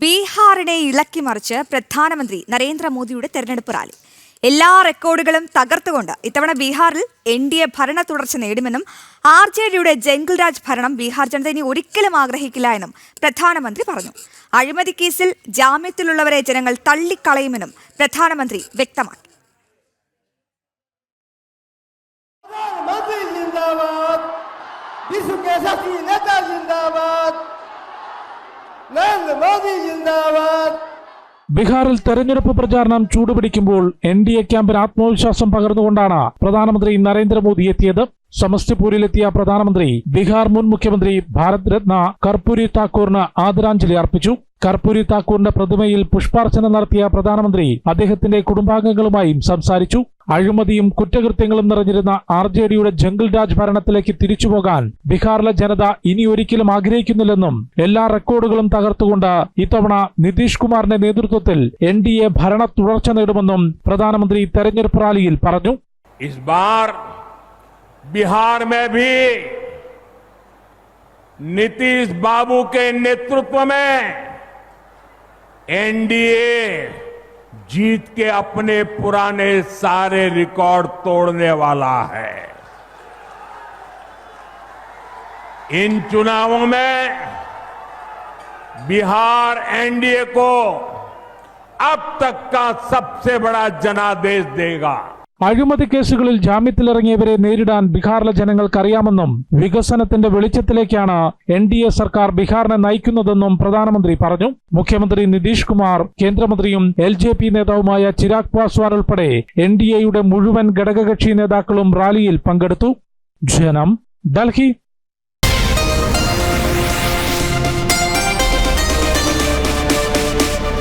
ബീഹാറിനെ ഇളക്കിമറിച്ച് പ്രധാനമന്ത്രി നരേന്ദ്രമോദിയുടെ തെരഞ്ഞെടുപ്പ് റാലി. എല്ലാ റെക്കോർഡുകളും തകർത്തുകൊണ്ട് ഇത്തവണ ബീഹാറിൽ എൻ ഡി എ ഭരണ തുടർച്ച നേടുമെന്നും ആർ ജെ ഡിയുടെ ജംഗിൾരാജ് ഭരണം ബീഹാർ ജനത ഇനി ഒരിക്കലും ആഗ്രഹിക്കില്ല എന്നും പ്രധാനമന്ത്രി പറഞ്ഞു. അഴിമതി കേസിൽ ജാമ്യത്തിലുള്ളവരെ ജനങ്ങൾ തള്ളിക്കളയുമെന്നും പ്രധാനമന്ത്രി വ്യക്തമാക്കി. പ്രധാനമന്ത്രി ബീഹാറിൽ തെരഞ്ഞെടുപ്പ് പ്രചാരണം ചൂടുപിടിക്കുമ്പോൾ എൻ ഡി എ ക്യാമ്പിന് ആത്മവിശ്വാസം പകർന്നുകൊണ്ടാണ് പ്രധാനമന്ത്രി നരേന്ദ്രമോദി എത്തിയത്. സമസ്തിപൂരിലെത്തിയ പ്രധാനമന്ത്രി ബീഹാർ മുൻ മുഖ്യമന്ത്രി ഭാരത് രത്ന കർപ്പൂരി താക്കൂറിന് ആദരാഞ്ജലി അർപ്പിച്ചു. കർപ്പൂരി താക്കൂറിന്റെ പ്രതിമയിൽ പുഷ്പാർച്ചന നടത്തിയ പ്രധാനമന്ത്രി അദ്ദേഹത്തിന്റെ കുടുംബാംഗങ്ങളുമായും സംസാരിച്ചു അഴിമതിയും കുറ്റകൃത്യങ്ങളും നിറഞ്ഞിരുന്ന ആർ ജെ ഡിയുടെ ജംഗിൾ രാജ് ഭരണത്തിലേക്ക് തിരിച്ചുപോകാൻ ബീഹാറിലെ ജനത ഇനി ഒരിക്കലും ആഗ്രഹിക്കുന്നില്ലെന്നും എല്ലാ റെക്കോർഡുകളും തകർത്തുകൊണ്ട് ഇത്തവണ നിതീഷ് കുമാറിന്റെ നേതൃത്വത്തിൽ എൻ ഡി എ ഭരണ തുടർച്ച നേടുമെന്നും പ്രധാനമന്ത്രി തെരഞ്ഞെടുപ്പ് റാലിയിൽ പറഞ്ഞു इस बार बिहार में भी नीतीश बाबू के नेतृत्व में एनडीए जीत के अपने पुराने सारे रिकॉर्ड तोड़ने वाला है। इन चुनावों में बिहार एनडीए को अब तक का सबसे बड़ा जनादेश देगा। അഴിമതി കേസുകളിൽ ജാമ്യത്തിലിറങ്ങിയവരെ നേരിടാൻ ബീഹാറിലെ ജനങ്ങൾക്കറിയാമെന്നും വികസനത്തിന്റെ വെളിച്ചത്തിലേക്കാണ് എൻ ഡി എ സർക്കാർ ബീഹാറിനെ നയിക്കുന്നതെന്നും പ്രധാനമന്ത്രി പറഞ്ഞു. മുഖ്യമന്ത്രി നിതീഷ് കുമാർ കേന്ദ്രമന്ത്രിയും എൽ ജെ പി നേതാവുമായ ചിരാഗ് പാസ്വാൻ ഉൾപ്പെടെ എൻ ഡി എയുടെ മുഴുവൻ ഘടകകക്ഷി നേതാക്കളും റാലിയിൽ പങ്കെടുത്തു. ജനം ഡൽഹി